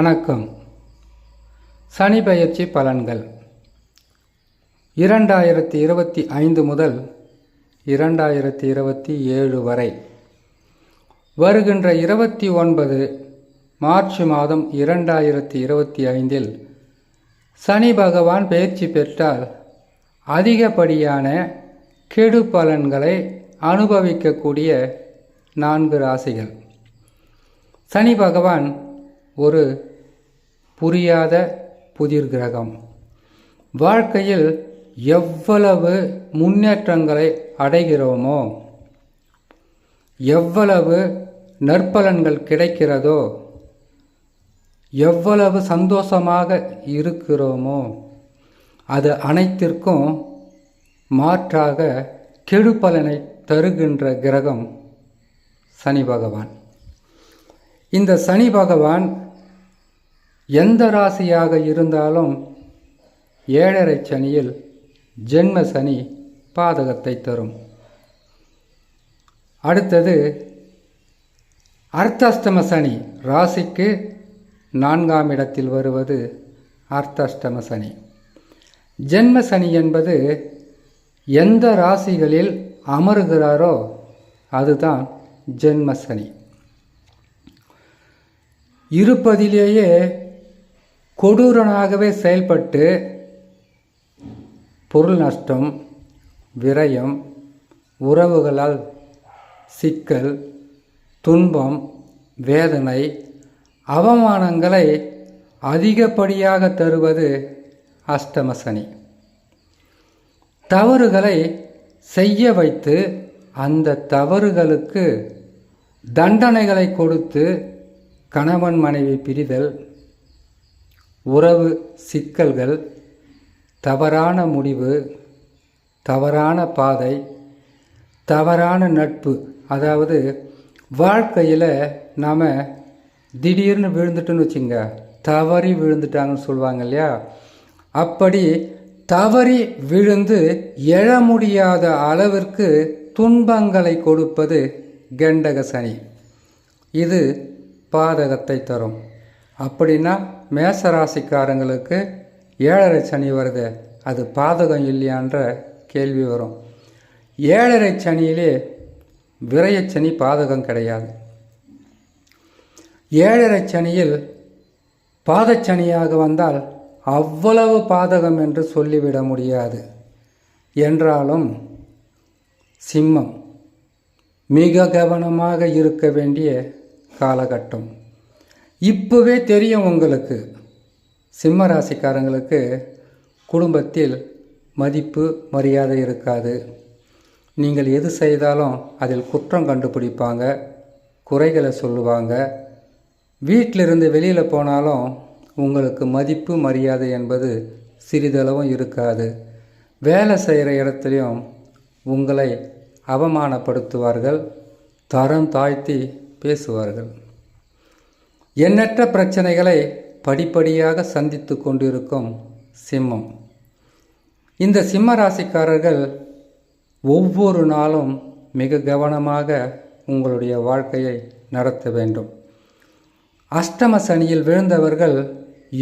வணக்கம். சனி பயிற்சி பலன்கள். இரண்டாயிரத்தி இருபத்தி ஐந்து முதல் இரண்டாயிரத்தி இருபத்தி ஏழு வரை. வருகின்ற இருபத்தி ஒன்பது மார்ச் மாதம் இரண்டாயிரத்தி இருபத்தி ஐந்தில் சனி பகவான் பயிற்சி பெற்றால் அதிகப்படியான கெடு பலன்களை அனுபவிக்கக்கூடிய நான்கு ராசிகள். சனி பகவான் ஒரு புரியாத புதிர் கிரகம் வாழ்க்கையில் எவ்வளவு முன்னேற்றங்களை அடைகிறோமோ எவ்வளவு நற்பலன்கள் கிடைக்கிறதோ எவ்வளவு சந்தோஷமாக இருக்கிறோமோ அது அனைத்திற்கும் மாற்றாக கெடுபலனை தருகின்ற கிரகம் சனி பகவான். இந்த சனி பகவான் எந்த ராசியாக இருந்தாலும் ஏழரை சனியில் ஜென்ம சனி பாதகத்தை தரும். அடுத்தது அர்த்தாஷ்டம சனி. ராசிக்கு நான்காம் இடத்தில் வருவது அர்த்தாஷ்டம சனி. ஜென்ம சனி என்பது எந்த ராசிகளில் அமருகிறாரோ அதுதான் ஜென்ம சனி. இருப்பதிலேயே கொடூரனாகவே செயல்பட்டு பொருள் நஷ்டம் விரயம் உறவுகளால் சிக்கல் துன்பம் வேதனை அவமானங்களை அதிகப்படியாக தருவது அஷ்டம சனி. தவறுகளை செய்ய வைத்து அந்த தவறுகளுக்கு தண்டனைகளை கொடுத்து கணவன் மனைவி பிரிதல் உறவு சிக்கல்கள் தவறான முடிவு தவறான பாதை தவறான நட்பு. அதாவது வாழ்க்கையில் நாம் திடீர்னு விழுந்துட்டோன்னு வச்சுங்க தவறி விழுந்துட்டாங்கன்னு சொல்லுவாங்க இல்லையா? அப்படி தவறி விழுந்து எழ முடியாத அளவிற்கு துன்பங்களை கொடுப்பது கெண்டக சனி. இது பாதகத்தை தரும். அப்படின்னா மேசராசிக்காரங்களுக்கு ஏழரை சனி வருது அது பாதகம் இல்லையான்ற கேள்வி வரும். ஏழரை சனியிலே விரயச்சனி பாதகம் கிடையாது. ஏழரை சனியில் பாதச்சனியாக வந்தால் அவ்வளவு பாதகம் என்று சொல்லிவிட முடியாது. என்றாலும் சிம்மம் மிக கவனமாக இருக்க வேண்டிய காலகட்டம். இப்போவே தெரியும் உங்களுக்கு. சிம்ம ராசிக்காரங்களுக்கு குடும்பத்தில் மதிப்பு மரியாதை இருக்காது. நீங்கள் எது செய்தாலும் அதில் குற்றம் கண்டுபிடிப்பாங்க குறைகளை சொல்லுவாங்க. வீட்டிலிருந்து வெளியில் போனாலும் உங்களுக்கு மதிப்பு மரியாதை என்பது சிறிதளவும் இருக்காது. வேலை செய்கிற இடத்துலையும் உங்களை அவமானப்படுத்துவார்கள் தரம் தாழ்த்தி பேசுவார்கள். எண்ணற்ற பிரச்சனைகளை படிப்படியாக சந்தித்து கொண்டிருக்கும் சிம்மம். இந்த சிம்ம ராசிக்காரர்கள் ஒவ்வொரு நாளும் மிக கவனமாக உங்களுடைய வாழ்க்கையை நடத்த வேண்டும். அஷ்டம சனியில் விழுந்தவர்கள்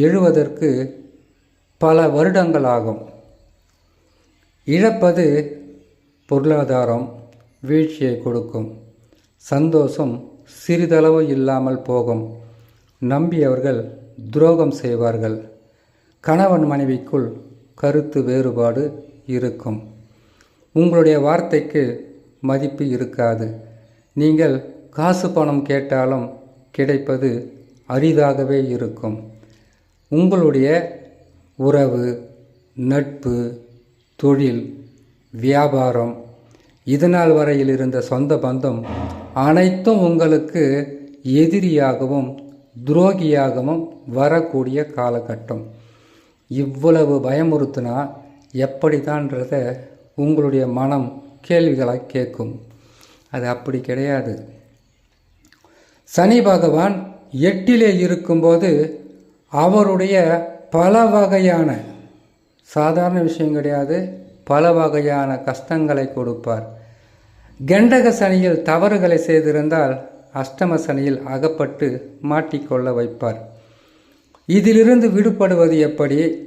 எழுவதற்கு பல வருடங்கள் ஆகும் இழப்பது பொருளாதாரம் வீழ்ச்சியை கொடுக்கும். சந்தோஷம் சிறிதளவு இல்லாமல் போகும். நம்பியவர்கள் துரோகம் செய்வார்கள். கணவன் மனைவிக்குள் கருத்து வேறுபாடு இருக்கும். உங்களுடைய வார்த்தைக்கு மதிப்பு இருக்காது. நீங்கள் காசு பணம் கேட்டாலும் கிடைப்பது அரிதாகவே இருக்கும். உங்களுடைய உறவு நட்பு தொழில் வியாபாரம் இதனால் வரையில் இருந்த சொந்த பந்தம் அனைத்தும் உங்களுக்கு எதிரியாகவும் துரோகியாகவும் வரக்கூடிய காலகட்டம். இவ்வளவு பயமுறுத்தினா எப்படிதான்றத உங்களுடைய மனம் கேள்விகளாக கேட்கும். அது அப்படி கிடையாது. சனி பகவான் எட்டிலே இருக்கும்போது அவருடைய பல வகையான சாதாரண விஷயம் கிடையாது பல வகையான கஷ்டங்களை கொடுப்பார். கெண்டக சனியில் தவறுகளை செய்திருந்தால் அஷ்டம சனியில் அகப்பட்டு மாட்டிக்கொள்ள வைப்பார். இதிலிருந்து விடுபடுவது எப்படி?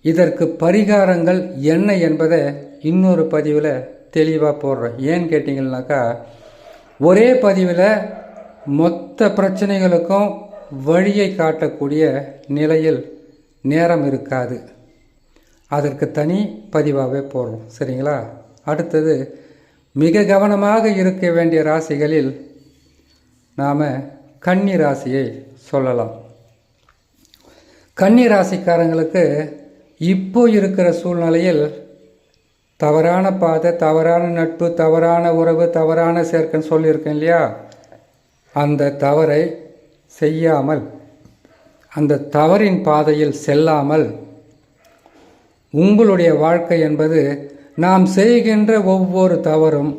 இதற்கு பரிகாரங்கள் என்ன என்பதை இன்னொரு பதிவில் தெளிவாக போடுறேன். ஏன்னு கேட்டிங்கன்னாக்கா ஒரே பதிவில் மொத்த பிரச்சனைகளுக்கும் வழியை காட்டக்கூடிய நிலையில் நேரம் இருக்காது. அதற்கு தனி பதிவாகவே போடுறோம். சரிங்களா? அடுத்தது மிக கவனமாக இருக்க வேண்டிய ராசிகளில் நாம் கன்னி ராசியை சொல்லலாம். கன்னி ராசிக்காரங்களுக்கு இப்போ இருக்கிற சூழ்நிலையில் தவறான பாதை தவறான நட்பு தவறான உறவு தவறான சேர்க்கன்னு சொல்லியிருக்கேன் இல்லையா? அந்த தவறை செய்யாமல் அந்த தவறின் பாதையில் செல்லாமல் உங்களுடைய வாழ்க்கை என்பது நாம் செய்கின்ற ஒவ்வொரு தவறும்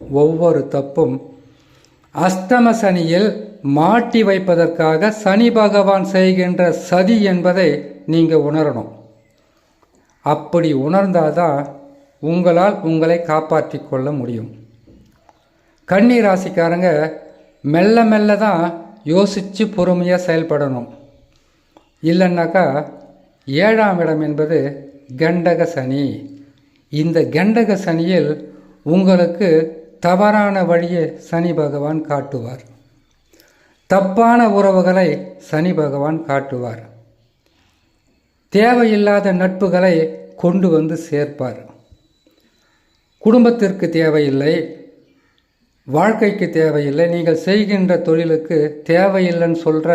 ஒவ்வொரு தப்பும் அஸ்தம சனியில் மாட்டி வைப்பதற்காக சனி பகவான் செய்கின்ற சதி என்பதை நீங்கள் உணரணும். அப்படி உணர்ந்தாதான் உங்களால் உங்களை காப்பாற்றி கொள்ள முடியும். கன்னி ராசிக்காரங்க மெல்ல மெல்ல தான் யோசித்து பொறுமையாக செயல்படணும். இல்லைன்னாக்கா ஏழாம் இடம் என்பது கண்டக சனி. இந்த கண்டக சனியில் உங்களுக்கு தவறான வழியை சனி பகவான் காட்டுவார். தப்பான உறவுகளை சனி பகவான் காட்டுவார். தேவையில்லாத நட்புகளை கொண்டு வந்து சேர்ப்பார். குடும்பத்திற்கு தேவையில்லை வாழ்க்கைக்கு தேவையில்லை நீங்கள் செய்கின்ற தொழிலுக்கு தேவையில்லைன்னு சொல்கிற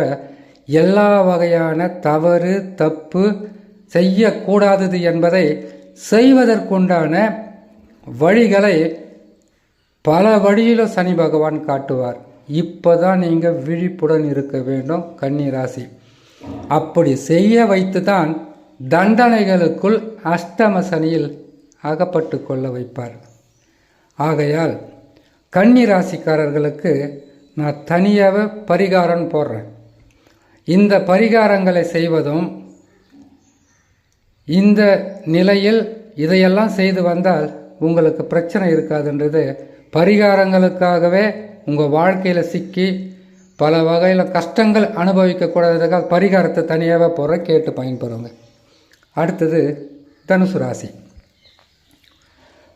எல்லா வகையான தவறு தப்பு செய்யக்கூடாதது என்பதை செய்வதற்குண்டான வழிகளை பல வழியில் சனி பகவான் காட்டுவார். இப்போ தான் நீங்கள் விழிப்புடன் இருக்க வேண்டும் கன்னிராசி. அப்படி செய்ய வைத்து தான் தண்டனைகளுக்குள் அஷ்டம சனியில் அகப்பட்டு கொள்ள வைப்பார். ஆகையால் கன்னி ராசிக்காரர்களுக்கு நான் தனியாக பரிகாரம் போடுறேன். இந்த பரிகாரங்களை செய்வதும் இந்த நிலையில் இதையெல்லாம் செய்து வந்தால் உங்களுக்கு பிரச்சனை இருக்காதுன்றது பரிகாரங்களுக்காகவே உங்கள் வாழ்க்கையில் சிக்கி பல வகையில் கஷ்டங்கள் அனுபவிக்கக்கூடாததுக்காக பரிகாரத்தை தனியாக போகிற கேட்டு பயன்பெறுங்க. அடுத்தது தனுசு ராசி.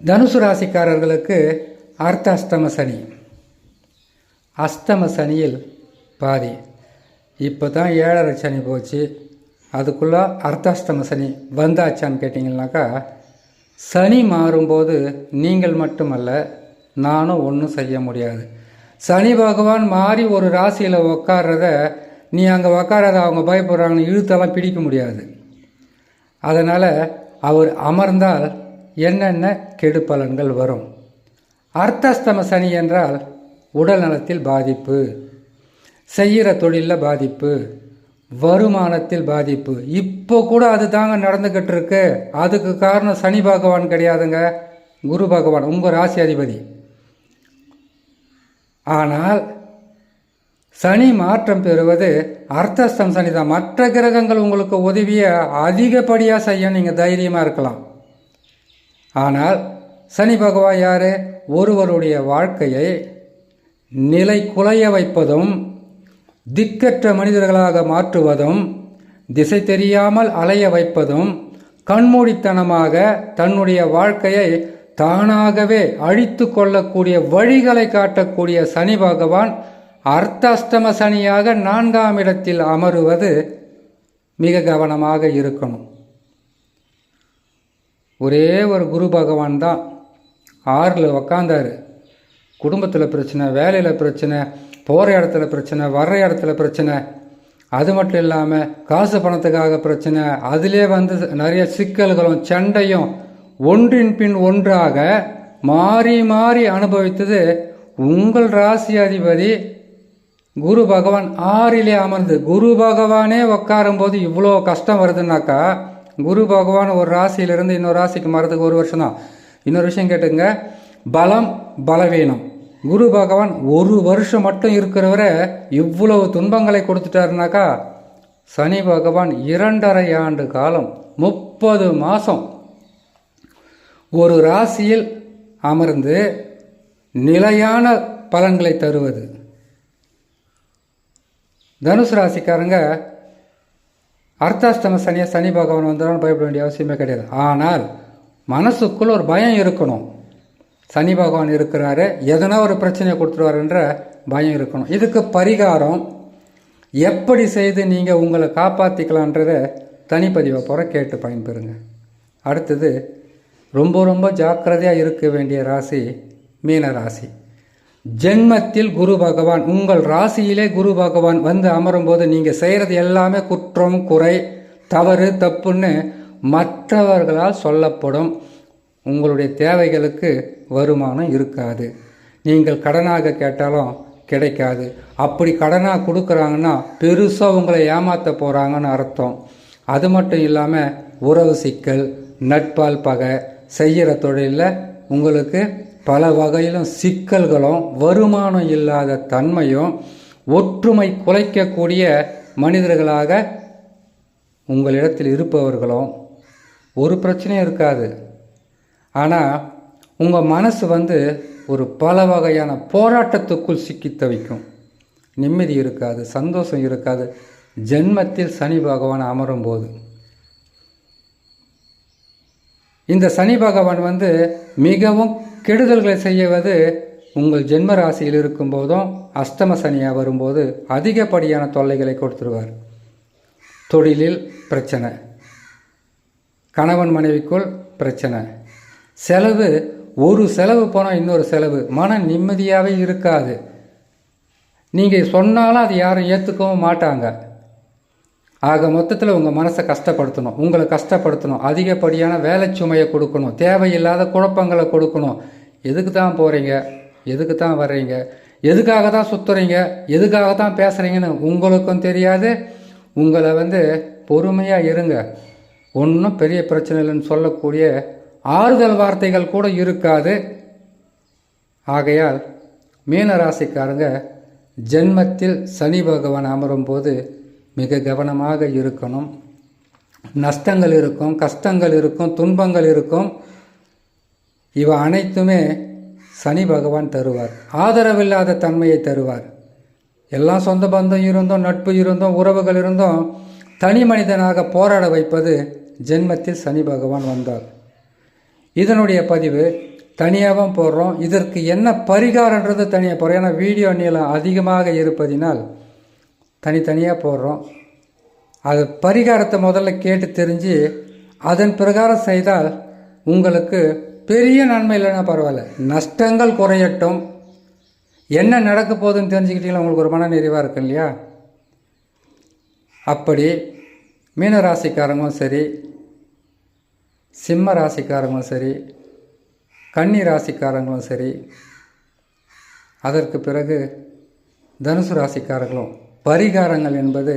தனுசு ராசிக்காரர்களுக்கு அர்த்த அஷ்டம சனி. அஷ்டம சனியில் பாதி. இப்போ தான் ஏழரை சனி போச்சு. அதுக்குள்ளே அர்த்தாஷ்டம சனி வந்தாச்சான்னு கேட்டிங்கனாக்கா சனி மாறும்போது நீங்கள் மட்டுமல்ல நானும் ஒன்றும் செய்ய முடியாது. சனி பகவான் மாறி ஒரு ராசியில் உக்காடுறத நீ அங்கே உக்காராத அவங்க பயப்படுறாங்கன்னு இழுத்தெல்லாம் பிடிக்க முடியாது. அதனால் அவர் அமர்ந்தால் என்னென்ன கெடுப்பலன்கள் வரும்? அர்த்தஸ்தம சனி என்றால் உடல் நலத்தில் பாதிப்பு செய்கிற தொழிலில் பாதிப்பு வருமானத்தில் பாதிப்பு. இப்போ கூட அது தாங்க நடந்துக்கிட்டு இருக்கு. அதுக்கு காரணம் சனி பகவான் கிடையாதுங்க. குரு பகவான் உங்கள் ராசி அதிபதி. ஆனால் சனி மாற்றம் பெறுவது அர்த்தஸ்தம் சனி தான். மற்ற கிரகங்கள் உங்களுக்கு உதவியை அதிகப்படியாக செய்ய நீங்கள் தைரியமாக இருக்கலாம். ஆனால் சனி பகவான் யார்? ஒருவருடைய வாழ்க்கையை நிலை குலைய வைப்பதும் திக்கற்ற மனிதர்களாக மாற்றுவதும் திசை தெரியாமல் அலைய வைப்பதும் கண்மூடித்தனமாக தன்னுடைய வாழ்க்கையை தானாகவே அழித்து கொள்ளக்கூடிய வழிகளை காட்டக்கூடிய சனி பகவான் அர்த்தாஷ்டம சனியாக நான்காம் இடத்தில் அமருவது மிக கவனமாக இருக்கணும். ஒரே ஒரு குரு பகவான் தான். ஆறில் உக்காந்தார். குடும்பத்தில் பிரச்சனை வேலையில் பிரச்சனை போகிற இடத்துல பிரச்சனை வர்ற இடத்துல பிரச்சனை. அது மட்டும் இல்லாமல் காசு பணத்துக்காக பிரச்சனை. அதிலே வந்து நிறைய சிக்கல்களும் சண்டையும் ஒன்றின் பின் ஒன்றாக மாறி மாறி அனுபவித்தது உங்கள் ராசி அதிபதி குரு பகவான். ஆறிலே அமர்ந்து குரு பகவானே உட்காரும்போது இவ்வளோ கஷ்டம் வருதுன்னாக்கா குரு பகவான் ஒரு ராசியிலிருந்து இன்னொரு ராசிக்கு மாறதுக்கு ஒரு வருஷம் தான். இன்னொரு விஷயம் கேட்டுங்க பலம் பலவீனம். குரு பகவான் ஒரு வருஷம் மட்டும் இருக்கிறவரை இவ்வளவு துன்பங்களை கொடுத்துட்டாருனாக்கா சனி பகவான் இரண்டரை ஆண்டு காலம் முப்பது மாதம் ஒரு ராசியில் அமர்ந்து நிலையான பலன்களை தருவது. தனுசு ராசிக்காரங்க அர்த்தாஷ்டம சனியை சனி பகவான் வந்தாலும் பயப்பட வேண்டிய அவசியமே கிடையாது. ஆனால் மனசுக்குள் ஒரு பயம் இருக்கணும். சனி பகவான் இருக்கிறாரு எதனா ஒரு பிரச்சனையை கொடுத்துருவாருன்ற பயம் இருக்கணும். இதுக்கு பரிகாரம் எப்படி செய்து நீங்கள் உங்களை காப்பாற்றிக்கலான்றதை தனிப்பதிவை போகிற கேட்டு பயன்பெறுங்க. அடுத்தது ரொம்ப ரொம்ப ஜாக்கிரதையாக இருக்க வேண்டிய ராசி மீன ராசி. ஜென்மத்தில் குரு பகவான் உங்கள் ராசியிலே குரு பகவான் வந்து அமரும்போது நீங்கள் செய்கிறது எல்லாமே குற்றம் குறை தவறு தப்புன்னு மற்றவர்களால் சொல்லப்படும். உங்களுடைய தேவைகளுக்கு வருமானம் இருக்காது. நீங்கள் கடனாக கேட்டாலும் கிடைக்காது. அப்படி கடனாக கொடுக்குறாங்கன்னா பெருசாக உங்களை ஏமாற்ற போகிறாங்கன்னு அர்த்தம். அது மட்டும் இல்லாமல் உறவு சிக்கல் நட்பால் பகை செய்கிற தொழிலில் உங்களுக்கு பல வகையிலும் சிக்கல்களும் வருமானம் இல்லாத தன்மையும் ஒற்றுமை குலைக்கக்கூடிய மனிதர்களாக உங்களிடத்தில் இருப்பவர்களும் ஒரு பிரச்சனையும் இருக்காது. ஆனால் உங்கள் மனசு வந்து ஒரு பல வகையான போராட்டத்துக்குள் சிக்கி தவிக்கும். நிம்மதி இருக்காது சந்தோஷம் இருக்காது. ஜென்மத்தில் சனி பகவான் அமரும் போது இந்த சனி பகவான் வந்து மிகவும் கெடுதல்களை செய்வது உங்கள் ஜென்ம ராசியில் இருக்கும்போதும் அஷ்டம சனியாக வரும்போது அதிகப்படியான தொல்லைகளை கொடுத்துருவார். தொழிலில் பிரச்சனை. கணவன் மனைவிக்குள் பிரச்சனை. செலவு ஒரு செலவு போனால் இன்னொரு செலவு. மன நிம்மதியாகவே இருக்காது. நீங்கள் சொன்னாலும் அது யாரும் ஏற்றுக்கவும் மாட்டாங்க. ஆக மொத்தத்தில் உங்கள் மனசை கஷ்டப்படுத்தணும். உங்களை கஷ்டப்படுத்தணும். அதிகப்படியான வேலை சுமையை கொடுக்கணும். தேவையில்லாத குழப்பங்களை கொடுக்கணும். எதுக்கு தான் போகிறீங்க எதுக்கு தான் வர்றீங்க? எதுக்காக தான் சுற்றுறீங்க எதுக்காக தான் பேசுகிறீங்கன்னு உங்களுக்கும் தெரியாது. உங்களை வந்து பொறுமையாக இருங்க. ஒன்றும் பெரிய பிரச்சனை இல்லைன்னு சொல்லக்கூடிய ஆறுதல் வார்த்தைகள் கூட இருக்காது. ஆகையால் மீனராசிக்காரங்க ஜென்மத்தில் சனி பகவான் அமரும் போது மிக கவனமாக இருக்கணும். நஷ்டங்கள் இருக்கும் கஷ்டங்கள் இருக்கும் துன்பங்கள் இருக்கும். இவ அனைத்துமே சனி பகவான் தருவார். ஆதரவில்லாத தன்மையை தருவார். எல்லாம் சொந்த பந்தம் இருந்தோம் நட்பு இருந்தோம் உறவுகள் இருந்தோம். தனி மனிதனாக போராட வைப்பது ஜென்மத்தில் சனி பகவான் வந்தார். இதனுடைய பதிவு தனியாகவும் போடுறோம். இதற்கு என்ன பரிகாரன்றது தனியாக போகிறோம் ஏன்னா வீடியோ நீளம் அதிகமாக இருப்பதினால் தனித்தனியாக போடுறோம். அது பரிகாரத்தை முதல்ல கேட்டு தெரிஞ்சு அதன் பிரகாரம் செய்தால் உங்களுக்கு பெரிய நன்மை இல்லைன்னா பரவாயில்ல. நஷ்டங்கள் குறையட்டும். என்ன நடக்க போகுதுன்னு தெரிஞ்சுக்கிட்டீங்களா? உங்களுக்கு ஒரு மன நிறைவாக இருக்கு இல்லையா? அப்படி மீன ராசிக்காரங்களும் சரி சிம்ம ராசிக்காரங்களும் சரி கன்னி ராசிக்காரங்களும் சரி அதற்கு பிறகு தனுசு ராசிக்காரர்களும் பரிகாரங்கள் என்பது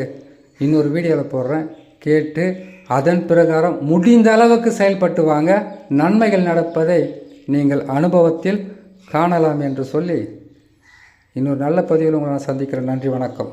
இன்னொரு வீடியோவில் போடுறேன். கேட்டு அதன் பிரகாரம் முடிந்த அளவுக்கு செயல்பட்டு வாங்க. நன்மைகள் நடப்பதை நீங்கள் அனுபவத்தில் காணலாம் என்று சொல்லி இன்னொரு நல்ல பதிவில் உங்களை நான் சந்திக்கிறேன். நன்றி வணக்கம்.